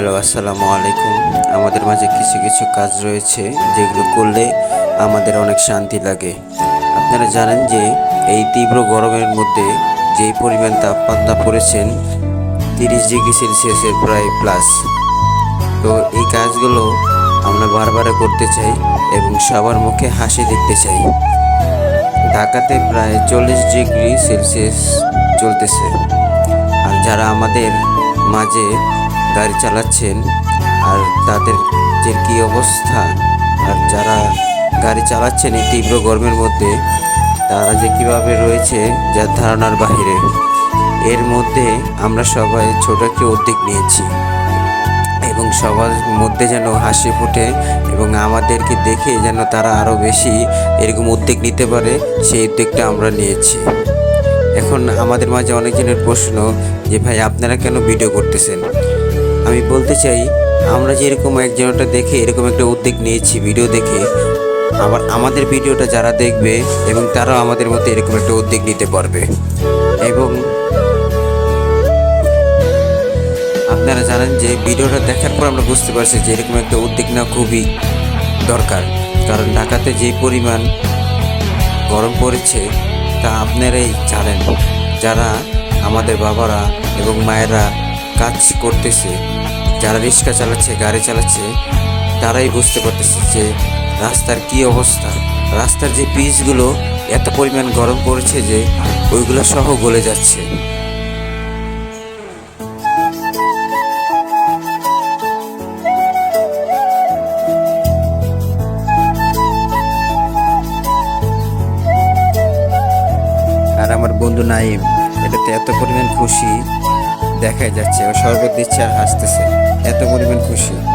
Hello, আসসালামু আলাইকুম। আমাদের মাঝে কিছু কিছু কাজ রয়েছে যেগুলো করলে আমাদের অনেক শান্তি লাগে। আপনারা জানেন যে এই তীব্র গরমের মধ্যে যেই পরিমাণ তাপমাত্রা পড়েছেন, তিরিশ ডিগ্রি সেলসিয়াসের প্রায় প্লাস তো এই কাজগুলো আমরা বারবার করতে চাই এবং সবার মুখে হাসি দেখতে চাই। ঢাকাতে প্রায় চল্লিশ ডিগ্রি সেলসিয়াস চলতেছে। আর যারা আমাদের মাঝে গাড়ি চালাচ্ছেন আর তাদের যে কী অবস্থা, আর যারা গাড়ি চালাচ্ছেন এই তীব্র গরমের মধ্যে, তারা যে কীভাবে রয়েছে যার ধারণার বাহিরে। এর মধ্যে আমরা সবাই ছোট একটি উদ্যোগ নিয়েছি। এবং সবার মধ্যে যেন হাসি ফুটে এবং আমাদেরকে দেখে যেন তারা আরও বেশি এরকম উদ্যোগ নিতে পারে, সেই উদ্যোগটা আমরা নিয়েছি। এখন আমাদের মাঝে অনেকজনের প্রশ্ন যে, ভাই, আপনারা কেন ভিডিও করতেছেন? আমি বলতে চাই, আমরা যে এরকম একজনটা দেখে এরকম একটা উদ্যোগ নিয়েছি ভিডিও দেখে, আবার আমাদের ভিডিওটা যারা দেখবে এবং তারাও আমাদের মতো এরকম একটা উদ্যোগ নিতে পারবে। এবং আপনারা জানেন যে ভিডিওটা দেখার পর আমরা বুঝতে পারছি যে এরকম একটা উদ্যোগ নেওয়া খুবই দরকার। কারণ ঢাকাতে যে পরিমাণ গরম পড়েছে, তা আপনারাই জানেন। যারা আমাদের বাবারা এবং মায়েরা কাজ করতেছে, যারা রিক্সা চালাচ্ছে, গাড়ি চালাচ্ছে, তারাই বুঝতে পারতেছে যে রাস্তার কি অবস্থা। রাস্তার যে পিচগুলো এত পরিমাণ গরম পড়েছে যে ওইগুলো সহ গলে যাচ্ছে। আর আমার বন্ধু নাইম, এটাতে এত পরিমাণ খুশি। দেখাই যাচ্ছে ও শরবত দিচ্ছে আর হাসতেছে। এত পরিমাণ খুশি।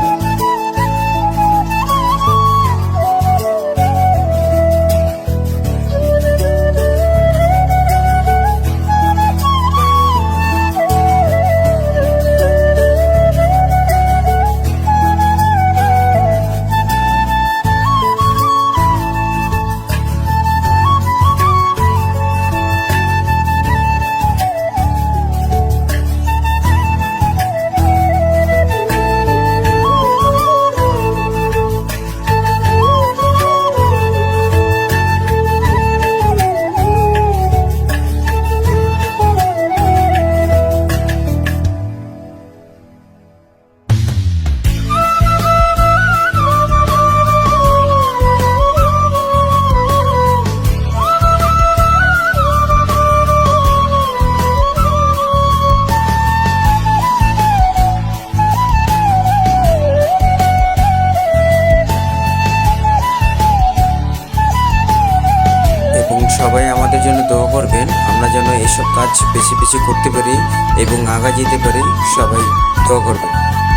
জন্য দোয়া করবেন। আমরা যেন এসব কাজ বেশি বেশি করতে পারি এবং আগা যেতে পারি। সবাই দোয়া করবেন।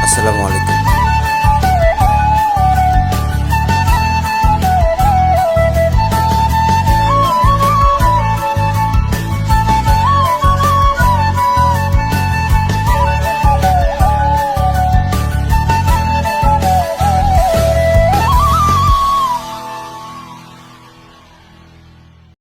আসসালামু আলাইকুম।